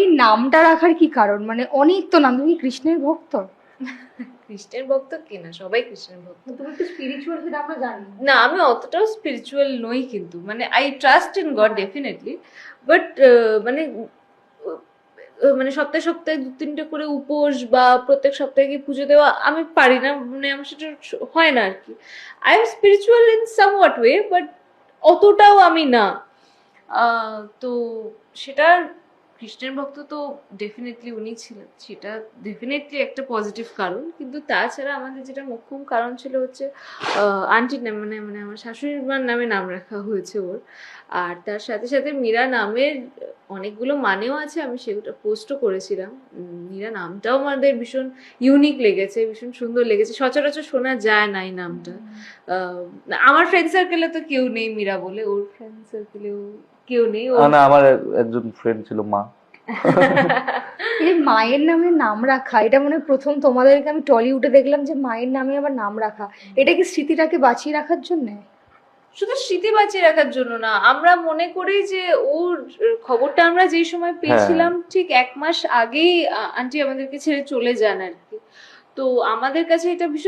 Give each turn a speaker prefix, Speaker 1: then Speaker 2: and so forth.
Speaker 1: এই নামটা রাখার কি কারণ? মানে অনেক তো নাম তুমি কৃষ্ণের ভক্ত?
Speaker 2: কৃষ্ণের ভক্ত কে না? সবাই কৃষ্ণের ভক্ত।
Speaker 1: তুমি একটু স্পিরিচুয়াল সেটা আমরা জানি।
Speaker 2: না আমি অতটাও স্পিরিচুয়াল নই কিন্তু। মানে I trust in God definitely but মানে মানে সপ্তাহে সপ্তাহে দু তিনটে করে উপোস বা প্রত্যেক সপ্তাহে গিয়ে পুজো দেওয়া আমি পারি না। মানে আমার সেটা হয় না আর কি। I am spiritual in somewhat way but অতটাও আমি না। তো সেটার কৃষ্ণের ভক্ত তো ডেফিনেটলি উনি ছিলেন। সেটা ডেফিনেটলি একটা পজিটিভ কারণ। কিন্তু তাছাড়া আমাদের যেটা মুখ্যম কারণ ছিল হচ্ছে আন্টির নাম মানে মানে আমার শাশুড়ির মার নামে নাম রাখা হয়েছে ওর। আর তার সাথে সাথে মীরা নামের অনেকগুলো মানেও আছে আমি সেগুলো পোস্টও করেছিলাম। মীরা নামটাও আমাদের ভীষণ ইউনিক লেগেছে ভীষণ সুন্দর লেগেছে। সচরাচর শোনা যায় না এই নামটা। আহ, আমার ফ্রেন্ড সার্কেলে তো কেউ নেই মীরা বলে ওর ফ্রেন্ড সার্কেলেও কেউ নেই
Speaker 3: না আমার একজন ফ্রেন্ড ছিল মা।
Speaker 1: মায়ের নামে নাম রাখা এটা মানে প্রথম তোমাদেরকে আমি টলিউডে দেখলাম যে মায়ের নামে আবার নাম রাখা। এটা কি স্মৃতিটাকে বাঁচিয়ে রাখার জন্য?
Speaker 2: শুধু স্মৃতি বাঁচিয়ে রাখার জন্য না আমরা মনে করি যে ওর খবরটা আমরা যেই সময় পেয়েছিলাম ঠিক এক মাস আগেই আন্টি আমাদেরকে ছেড়ে চলে যান আর কি। তো আমাদের কাছে এটা ভীষণ